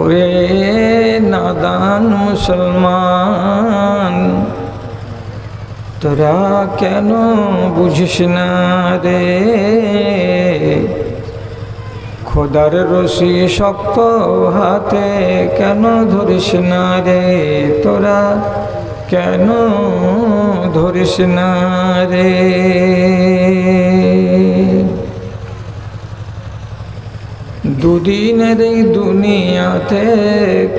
ওরে নাদান মুসলমান, তোরা কেন বুঝিস না রে? খোদার রশি শক্ত হাতে কেন ধরিস না রে? তোরা কেন ধরিস না রে? দুদিনের এই দুনিয়াতে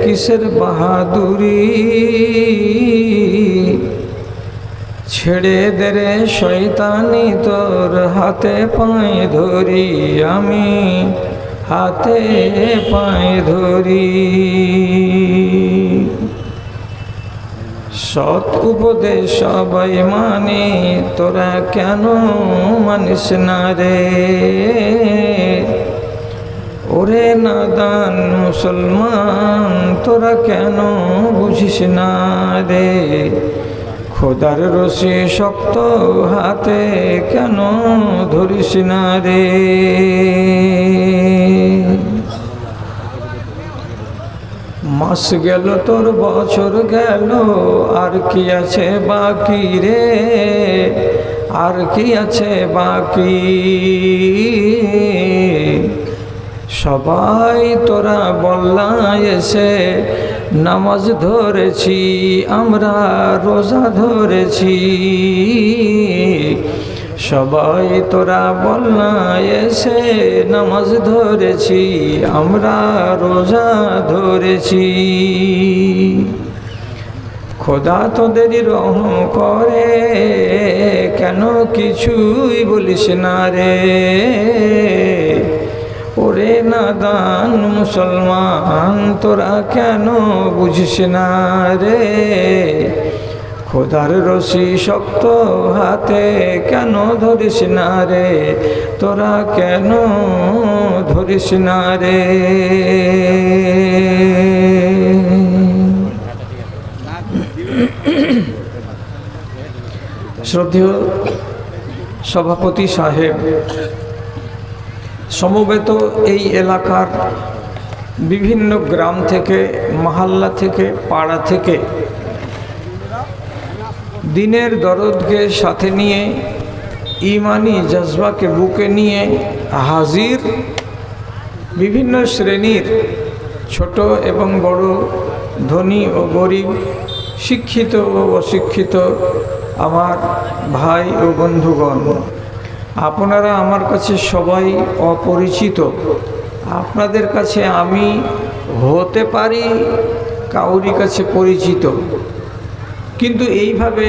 কিসের বাহাদুরি? ছেড়ে দে রে শয়তানি তোর হাতে পায়ে ধরি আমি, হাতে পায়ে ধরি। সৎ উপদেশ সবাই মানে তোরা কেন মানিস না রে? ওরে নাদান মুসলমান, তোরা কেন বুঝিস না রে? খোদার রশি শক্ত হাতে কেন ধরিস না রে? মাস গেল, তোর বছর গেল, আর কি আছে বাকি রে? আর কি আছে বাকি? সবাই তোরা বললা এসে নামাজ ধরেছি, আমরা রোজা ধরেছি। সবাই তোরা বললা এসে নামাজ ধরেছি, আমরা রোজা ধরেছি। খোদা তোদের রহম করে, কেন কিছুই বলিস না রে। ওরে নাদান মুসলমান, তোরা কেন বুঝিস না রে? খোদার রশি শক্ত হাতে কেন ধরিস না রে? তোরা কেন ধরিস না রে? শ্রদ্ধেয় সভাপতি সাহেব সমবেত এই এলাকার বিভিন্ন গ্রাম থেকে, মহাল্লা থেকে, পাড়া থেকে দিনের দরদকে সাথে নিয়ে, ইমানি জজবাকে বুকে নিয়ে হাজির বিভিন্ন শ্রেণির ছোট এবং বড় ধনী ও গরিব, শিক্ষিত ও অশিক্ষিত আমার ভাই ও বন্ধুগণ। আপনারা আমার কাছে সবাই অপরিচিত। আপনাদের কাছে আমি হতে পারি, কাউরি কাছে পরিচিত। কিন্তু এইভাবে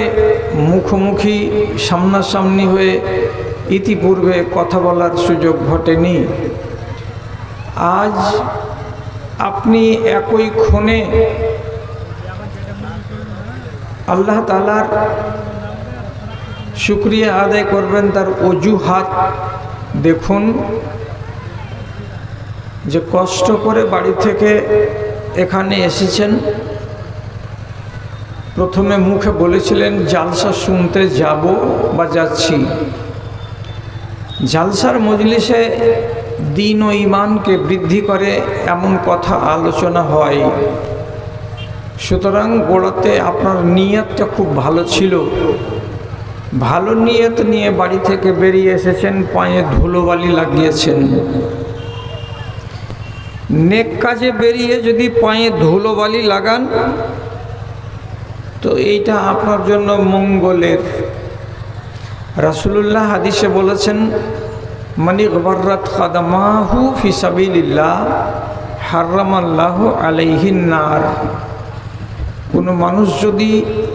মুখোমুখি, সামনাসামনি হয়ে ইতিপূর্বে কথা বলার সুযোগ ঘটেনি। আজ আপনি একই ক্ষণে আল্লাহ তালার শুক্রিয়া আদায় করবেন তার অজুহাত। দেখুন যে কষ্ট করে বাড়ি থেকে এখানে এসেছেন। প্রথমে মুখে বলেছিলেন, জালসা শুনতে যাব বা যাচ্ছি। জালসার মজলিসে দিন ও ইমানকে বৃদ্ধি করে এমন কথা আলোচনা হয়। সুতরাং গোড়াতে আপনার নিয়তটা খুব ভালো ছিল। ভালো নিয়ত নিয়ে বাড়ি থেকে বেরিয়ে এসেছেন, পায়ে ধুলোবালি লাগিয়েছেন। নেক কাজে বেরিয়ে যদি পায়ে ধুলোবালি লাগান, তো এইটা আপনার জন্য মঙ্গলের। রাসুলুল্লাহ হাদিসে বলেছেন মানি গবর্রাত কাদামাহু ফিসাবিল্লাহ হার্রামাল্লাহ আলাইহিন্নার কোনো মানুষ যদি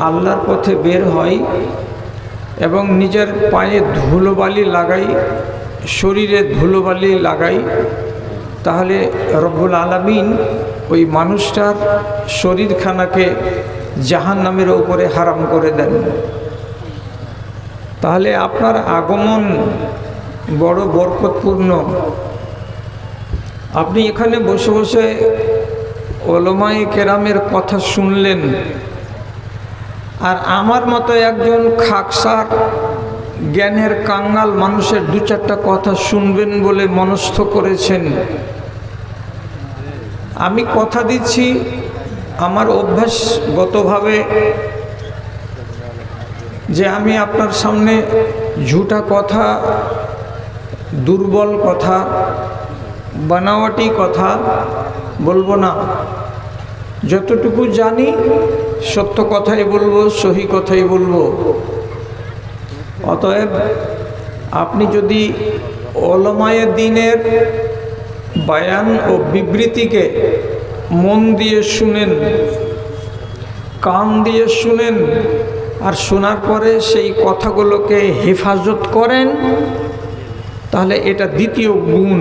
আল্লাহর পথে বের হয় এবং নিজের পায়ে ধুলোবালি লাগাই, শরীরে ধুলোবালি লাগাই, তাহলে রব্বুল আলমিন ওই মানুষটার শরীরখানাকে জাহান নামের উপরে হারাম করে দেন। তাহলে আপনার আগমন বড় বরকতপূর্ণ। আপনি এখানে বসে বসে ওলমাই কেরামের কথা শুনলেন। আর আমার মতো একজন খাকসার জ্ঞানের কাঙ্গাল মানুষের দু চারটা কথা শুনবেন বলে মনস্থ করেছেন। আমি কথা দিচ্ছি আমার অভ্যাসগতভাবে যে আমি আপনার সামনে ঝুটা কথা, দুর্বল কথা, বানাওয়াটি কথা বলব না। যতটুকু জানি, সত্য কথাই বলব, সহি কথাই বলব। অতএব, আপনি যদি অলমায়ে দিনের বায়ান ও বিবৃতিকে মন দিয়ে শুনেন, কান দিয়ে শুনেন, আর শোনার পরে সেই কথাগুলোকে হেফাজত করেন, তাহলে এটা দ্বিতীয় গুণ।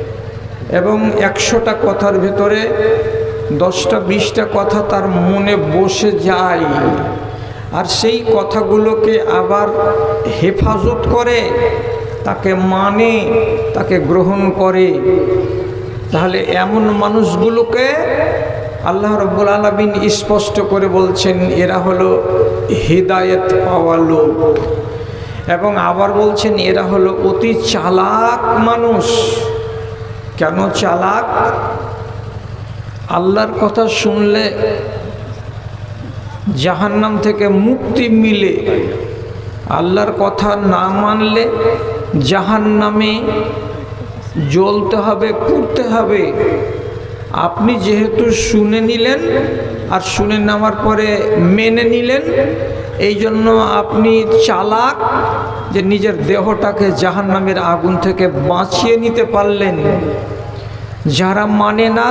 এবং একশোটা কথার ভেতরে দশটা, বিশটা কথা তার মনে বসে যায়। আর সেই কথাগুলোকে আবার হেফাজত করে, তাকে মানে তাকে গ্রহণ করে। তাহলে এমন মানুষগুলোকে আল্লাহ রব্বুল আলমিন স্পষ্ট করে বলছেন, এরা হলো হৃদায়ত পাওয়া লোক। এবং আবার বলছেন, এরা হলো অতি চালাক মানুষ। কেন চালাক? আল্লাহর কথা শুনলে জাহান্নাম থেকে মুক্তি মিলে। আল্লাহর কথা না মানলে জাহান্নামে জ্বলতে হবে, পুড়তে হবে। আপনি যেহেতু শুনে নিলেন আর শুনে নেওয়ার পরে মেনে নিলেন এই জন্য আপনি চালাক যে নিজের দেহটাকে জাহান্নামের আগুন থেকে বাঁচিয়ে নিতে পারলেন। যারা মানে না,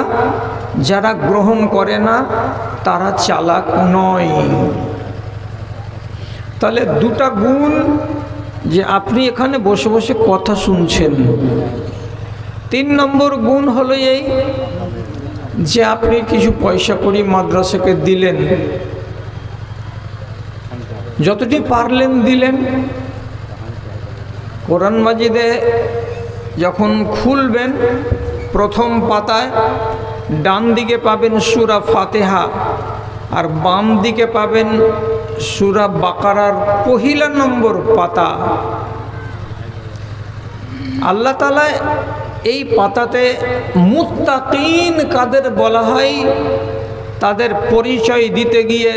যারা গ্রহণ করে না, তারা চালাক নয়। তাহলে দুটা গুণ যে আপনি এখানে বসে বসে কথা শুনছেন। তিন নম্বর গুণ হলো এই যে আপনি কিছু পয়সা করি মাদ্রাসাকে দিলেন। যতটি পারলেন দিলেন। কোরআন মাজিদে যখন খুলবেন প্রথম পাতায়, ডান দিকে পাবেন সুরা ফাতেহা আর বাম দিকে পাবেন সুরা বাকারার পহিলা নম্বর পাতা। আল্লাহ তালা এই পাতাতে মুত্তাকিন কাদের বলা হয়, তাদের পরিচয় দিতে গিয়ে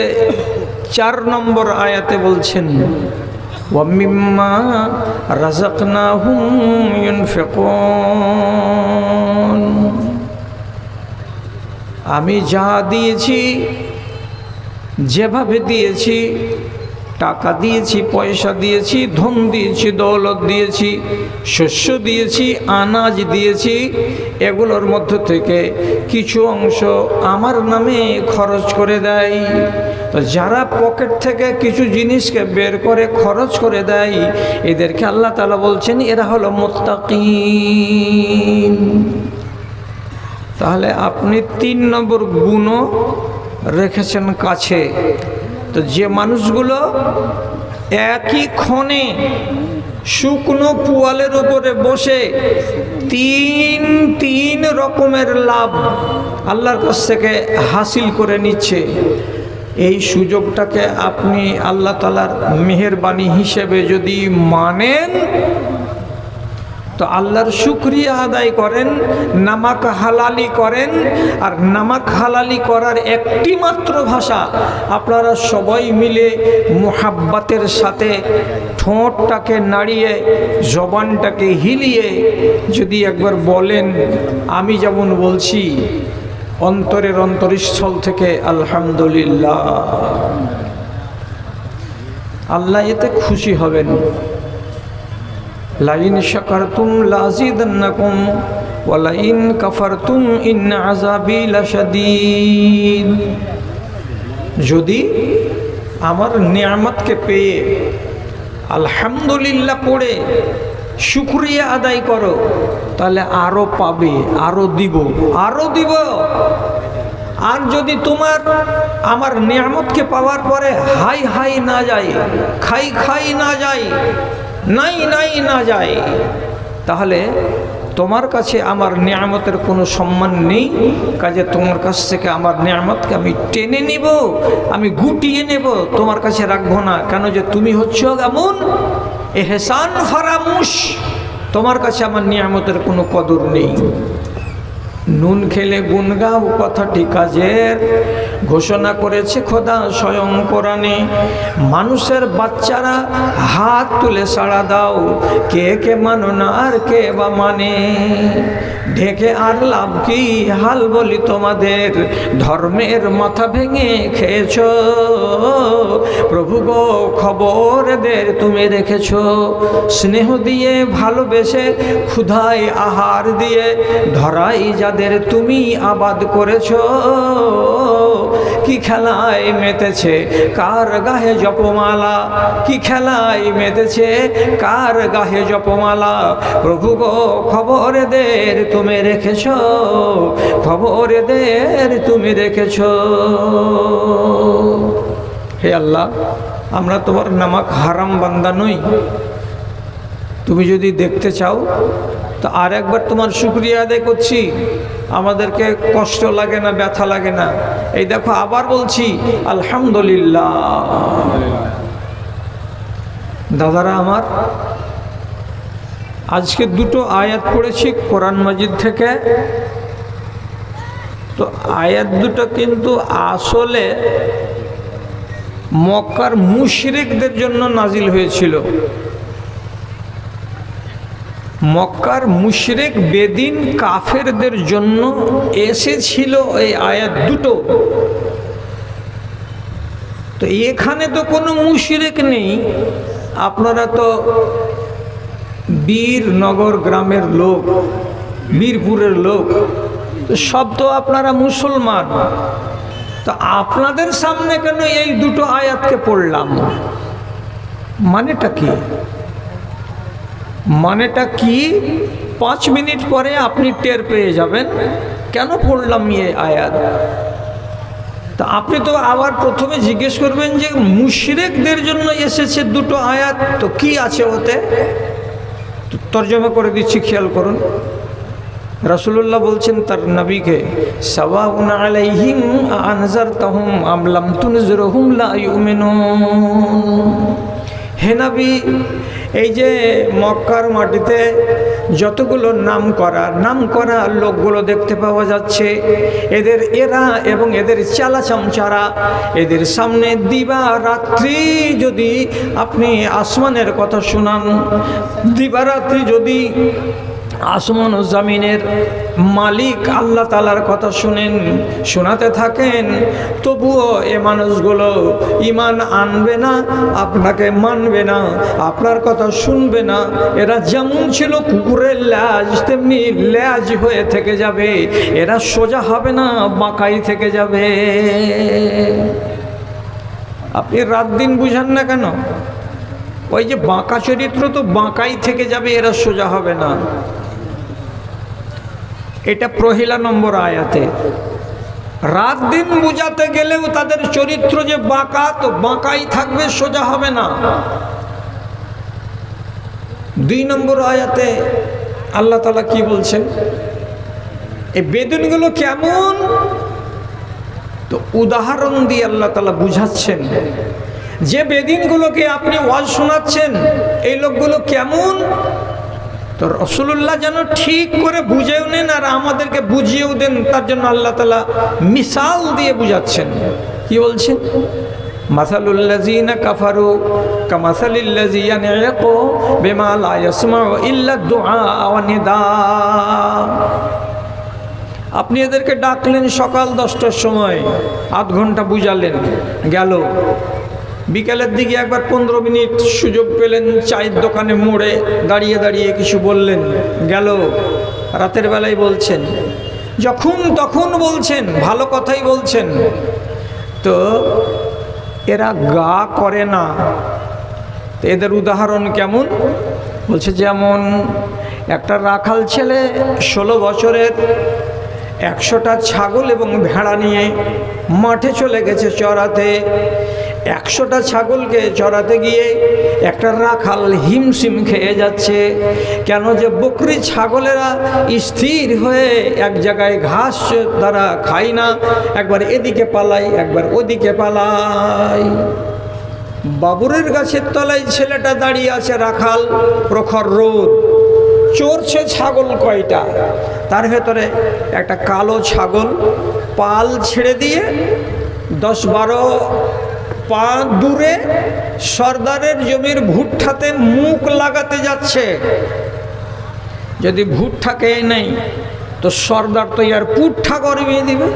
চার নম্বর আয়াতে বলছেন আমি যা দিয়েছি, যেভাবে দিয়েছি, টাকা দিয়েছি, পয়সা দিয়েছি, ধন দিয়েছি, দৌলত দিয়েছি, শস্য দিয়েছি, আনাজ দিয়েছি, এগুলোর মধ্য থেকে কিছু অংশ আমার নামে খরচ করে দেয়। তো যারা পকেট থেকে কিছু জিনিসকে বের করে খরচ করে দেয়, এদেরকে আল্লাহ তালা বলছেন, এরা হলো মোত্তাকিন। তাহলে আপনি তিন নম্বর গুণও রেখেছেন কাছে। তো যে মানুষগুলো একই ক্ষণে শুকনো পুয়ালের উপরে বসে তিন তিন রকমের লাভ আল্লাহর কাছ থেকে হাসিল করে নিচ্ছে। এই সুযোগটাকে আপনি আল্লাহ তালার মেহরবানি হিসেবে যদি মানেন, তো আল্লাহর শুক্রিয়া আদায় করেন, নামাক হালালি করেন, আর নামাক হালালি করার একটি মাত্র ভাষা আপনারা সবাই মিলে মোহাব্বাতের সাথে ঠোঁটটাকে নাড়িয়ে, জবানটাকে হিলিয়ে যদি একবার বলেন, আমি যেমন বলছি অন্তরের অন্তরস্থল থেকে আলহামদুলিল্লাহ। আল্লাহ এতে খুশি হবেন। লাইন শাকারতুম লাজিদান্নাকুম ওয়ালাইন কাফারতুম ইন আযাবি লাশাদীদ। যদি আমার নিয়ামতকে পেয়ে আলহামদুলিল্লাহ পড়ে শুক্রিয়া আদায় করো, তাহলে আরও পাবে আরও দিব আরও দিব। আর যদি তোমার, আমার নিয়ামতকে পাওয়ার পরে হাই হাই না যায়, খাই খাই না যায়, নাই নাই না যায়, তাহলে তোমার কাছে আমার নিয়ামতের কোনো সম্মান নেই। কাজে তোমার কাছ থেকে আমার নিয়ামতকে আমি টেনে নিব, আমি গুটিয়ে নেব, তোমার কাছে রাখব না। কেন যে তুমি হচ্ছ এমন? এহসান ফারামুশ তোমার কাছে আমার নিয়ামতের কোনো কদর নেই। নুন খেলে গুন গাও কথাটি কাজের ঘোষণা করেছে খোদা স্বয়ং কোরআনে, মানুষের বাচ্চারা হাত তুলে সাড়া দাও, কে কে মানো না আর কে বা মানে? ঢেকে আর লাভ কি? হাল বলি তোমাদের, ধর্মের মাথা ভেঙে খেয়েছ। প্রভু গো খবরদের তুমি রেখেছ। স্নেহ দিয়ে ভালোবেসে, ক্ষুধায় আহার দিয়ে ধরাই যাদের তুমি আবাদ করেছ। কি খেলায় মেতেছে? কার গাহে জপমালা? কি খেলায় মেতেছে? কার গাহে জপমালা? প্রভু গো, খবরদের তুমি রেখেছ। খবরদের তুমি রেখেছ। হে আল্লাহ, আমরা তোমার নামাক হারাম বান্দা নই। তুমি যদি দেখতে চাও তো আর একবার তোমার শুক্রিয়া আদায় করছি। আমাদেরকে কষ্ট লাগে না, ব্যথা লাগে না। এই দেখো আবার বলছি, আলহামদুলিল্লাহ। দাদারা আমার, আজকে দুটো আয়াত পড়েছি কোরআন মাজিদ থেকে। তো আয়াত দুটো কিন্তু আসলে মক্কার মুশরিকদের জন্য নাজিল হয়েছিল। মক্কার মুশরেক বেদিন কাফেরদের জন্য এসেছিল এই আয়াত দুটো। তো এখানে তো কোনো মুশরেক নেই। আপনারা তো বীরনগর গ্রামের লোক, বীরপুরের লোক, তো সব তো আপনারা মুসলমান। তো আপনাদের সামনে কেন এই দুটো আয়াতকে পড়লাম? মানেটা কি? মানেটা কি? পাঁচ মিনিট পরে আপনি টের পেয়ে যাবেন, কেন পড়লাম ইয়ে আয়াত? তা আপনি তো আবার প্রথমে জিজ্ঞেস করবেন যে মুশরেকদের জন্য এসেছে দুটো আয়াত, তো কি আছে ওতে? তর্জমা করে দিচ্ছি, খেয়াল করুন। রসুল্লাহ বলছেন, তার নবীকে আনজার লা হে নবী এই যে মক্কার মাটিতে যতগুলো নাম করা নাম করা লোকগুলো দেখতে পাওয়া যাচ্ছে, এদের এরা এবং এদের চালা চামচারা, এদের সামনে দিবা রাত্রি যদি আপনি আসমানের কথা শোনান দিবারাত্রি যদি আসমান জামিনের মালিক আল্লাহ তালার কথা শুনেন, শোনাতে থাকেন। তবুও এ মানুষগুলো ইমান আনবে না, আপনাকে মানবে না, আপনার কথা শুনবে না। এরা যেমন ছিল কুকুরের ল্যাজ, তেমনি ল্যাজ হয়ে থেকে যাবে। এরা সোজা হবে না, বাঁকাই থেকে যাবে। আপনি রাত দিন বুঝান না কেন? ওই যে বাঁকা চরিত্র তো বাঁকাই থেকে যাবে, এরা সোজা হবে না। এটা প্রহিলা নম্বর আয়াতে। রাত দিন বুঝাতে গেলেও তাদের চরিত্র যে বাঁকা, তো বাঁকাই থাকবে, সোজা হবে না। দুই নম্বর আয়াতে আল্লাহ তালা কি বলছেন? এই বেদনগুলো কেমন? তো উদাহরণ দিয়ে আল্লাহ তালা বুঝাচ্ছেন, যে বেদিনগুলোকে আপনি ওয়াজ শোনাচ্ছেন, এই লোকগুলো কেমন? তো রসুল্লাহ যেন ঠিক করে বুঝেও নেন আর আমাদেরকে বুঝিয়েও দেন, তার জন্য আল্লাহ তালা মিসাল দিয়ে বুঝাচ্ছেন। কি বলছেন? আপনি এদেরকে ডাকলেন সকাল দশটার সময়, আধ ঘণ্টা বুঝালেন, গেল। বিকেলের দিকে একবার পনেরো মিনিট সুযোগ পেলেন চায়ের দোকানে মোড়ে দাঁড়িয়ে দাঁড়িয়ে কিছু বললেন। গেল। রাতের বেলায় বলছেন, যখন তখন বলছেন, ভালো কথাই বলছেন। তো এরা গা করে না। তো এদের উদাহরণ কেমন? বলছে, যেমন একটা রাখাল ছেলে ষোলো বছরের একশোটা ছাগল এবং ভেড়া নিয়ে মাঠে চলে গেছে চড়াতে। একশোটা ছাগলকে চড়াতে গিয়ে একটা রাখাল হিমশিম খেয়ে যাচ্ছে। কেন যে বকরি ছাগলেরা স্থির হয়ে এক জায়গায় ঘাস তারা খায় না, একবার এদিকে পালাই একবার ওদিকে পালাই বাবুরের গাছের তলায় ছেলেটা দাঁড়িয়ে আছে রাখাল প্রখর রোদ। চড়ছে ছাগল কয়টা? তার ভেতরে একটা কালো ছাগল, পাল ছেড়ে দিয়ে দশ বারো পা দূরে সর্দারের জমির ভুট্টাতে মুখ লাগাতে যাচ্ছে। যদি ভুট্টা খেয়ে নেই, তো সর্দার তো ইয়ার পুট্টা করবিয়ে দিবে।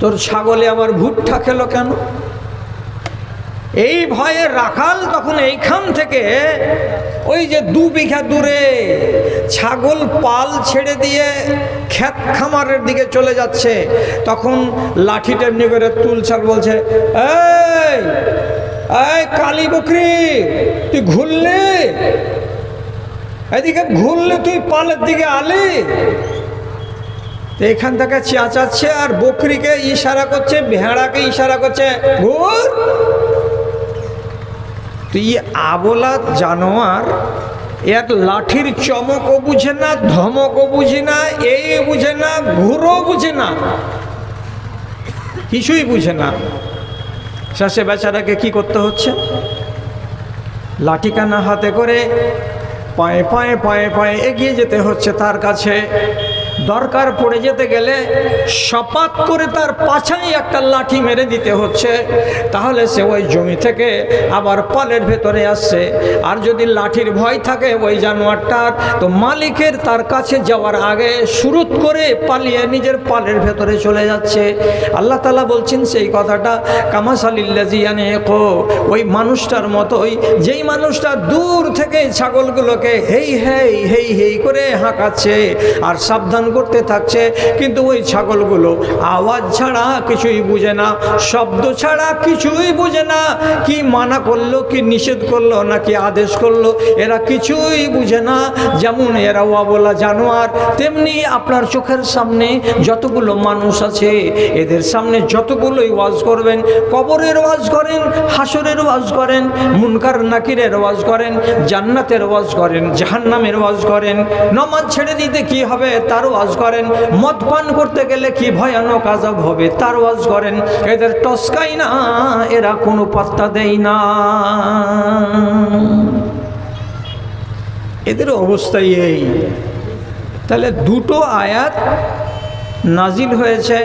তোর ছাগলে আবার ভুট্টা খেলো কেন? এই ভয়ে রাখাল তখন এইখান থেকে ওই যে দু বিঘা দূরে ছাগল পাল ছেড়ে দিয়ে ক্ষেত খামারের দিকে চলে যাচ্ছে। তখন লাঠি টেমনি করে তুলছাল বলছে, এই কালী বকরি, তুই ঘুরলি? এদিকে ঘুরলে, তুই পালের দিকে আলি? এখান থেকে চেঁচাচ্ছে আর বকরিকে ইশারা করছে, ভেড়াকে ইশারা করছে, ঘুর তুই আবলা জানোয়ার, এক লাঠির চমকও বুঝে না ধমকও বুঝে না এই বুঝে না, ঘুরও বুঝে না। কিছুই বুঝে না। শেষে বেচারাকে কি করতে হচ্ছে? লাঠিকানা হাতে করে পায়ে পায়ে পায়ে পায়ে এগিয়ে যেতে হচ্ছে তার কাছে। দরকার পড়ে যেতে গেলে সপাত করে তার পাছাই একটা লাঠি মেরে দিতে হচ্ছে। তাহলে সে ওই জমি থেকে আবার পালের ভেতরে আসছে। আর যদি লাঠির ভয় থাকে ওই জানোয়ারটার, তো মালিকের তার কাছে যাওয়ার আগে শুরুত করে পালিয়ে নিজের পালের ভেতরে চলে যাচ্ছে। আল্লাহ তালা বলছেন সেই কথাটা কামাসালিল্লাজিয়ানে কো ওই মানুষটার মতোই, যেই মানুষটা দূর থেকে ছাগলগুলোকে হেই হেই হেই হেই করে হাঁকাচ্ছে। আর সাবধান করতে থাকছে। কিন্তু ওই ছাগলগুলো আওয়াজ ছাড়া কিছুই বুঝে না, শব্দ ছাড়া কিছুই বুঝে না। কি মানা করল, কি নিষেধ করল, নাকি আদেশ করল, এরা কিছুই বুঝে না। যেমন এরা অবলা জানোয়ার, তেমনি আপনার চোখের সামনে যতগুলো মানুষ আছে, এদের সামনে যতগুলোই ওয়াজ করবেন, কবরের ওয়াজ করেন, হাসরের ওয়াজ করেন, মুনকার নাকিরের ওয়াজ করেন, জান্নাতের ওয়াজ করেন, জাহান্নামের ওয়াজ করেন, নমাজ ছেড়ে দিতে কি হবে? তার ওয়াজ করেন। মদ পান করতে গেলে কি ভয়ানক আজাব হবে? তার ওয়াজ করেন, এদের টসকাই না, এরা কোনো পাত্তা দেয় না। এদের অবস্থাই এই। তাহলে দুটো আয়াত নাজিল হয়েছে,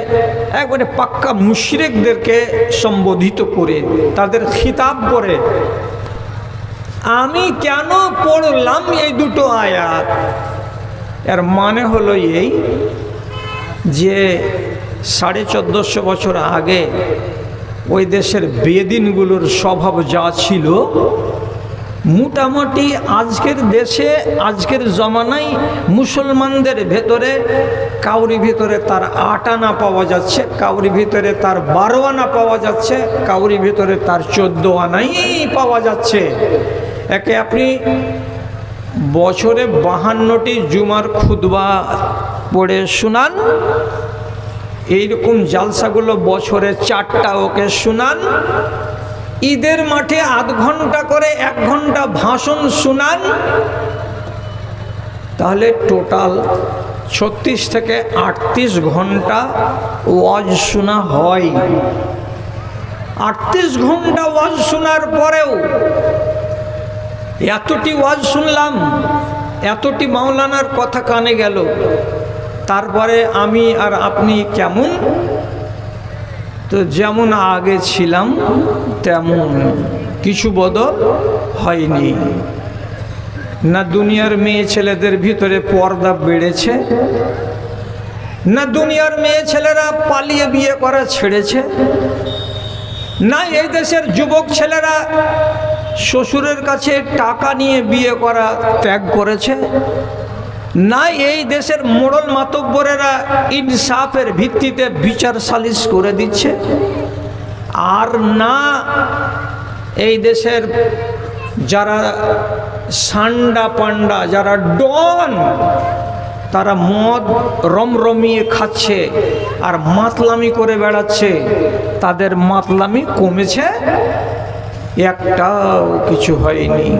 একবারে পাক্কা মুশরেকদেরকে সম্বোধিত করে, তাদের খিতাব করে আমি কেন পড়লাম এই দুটো আয়াত? এর মানে হলো এই যে সাড়ে চোদ্দোশো বছর আগে ওই দেশের বেদিনগুলোর স্বভাব যা ছিল, মোটামুটি আজকের দেশে, আজকের জমানায় মুসলমানদের ভেতরে, কাউরি ভিতরে তার আট আনা পাওয়া যাচ্ছে, কাউরি ভিতরে তার বারো আনা পাওয়া যাচ্ছে, কাউরি ভিতরে তার চোদ্দ আনাই পাওয়া যাচ্ছে। একে আপনি বছরে বাহান্নটি জুমার খুদবা পড়ে শুনান। এইরকম জালসাগুলো বছরে চারটা ওকে শুনান। ঈদের মাঠে আধ ঘণ্টা করে এক ঘণ্টা ভাষণ শুনান। তাহলে টোটাল ছত্রিশ থেকে আটত্রিশ ঘণ্টা ওয়াজ শোনা হয়। আটত্রিশ ঘণ্টা ওয়াজ শোনার পরেও এতটি ওয়াজ শুনলাম, এতটি মাওলানার কথা কানে গেল, তারপরে আমি আর আপনি কেমন? তো যেমন আগে ছিলাম, তেমন কিছু বদল হয়নি। না দুনিয়ার মেয়ে ছেলেদের ভিতরে পর্দা বেড়েছে, না দুনিয়ার মেয়ে ছেলেরা পালিয়ে বিয়ে করা ছেড়েছে, না এই দেশের যুবক ছেলেরা শ্বশুরের কাছে টাকা নিয়ে বিয়ে করা ত্যাগ করেছে। না এই দেশের মোড়ল মাতব্বরেরা ইনসাফের ভিত্তিতে বিচার সালিশ করে দিচ্ছে, আর না এই দেশের যারা সান্ডা পান্ডা, যারা ডন, তারা মদ রমরমিয়ে খাচ্ছে আর মাতলামি করে বেড়াচ্ছে, তাদের মাতলামি কমেছে। একটাও কিছু হয়নি।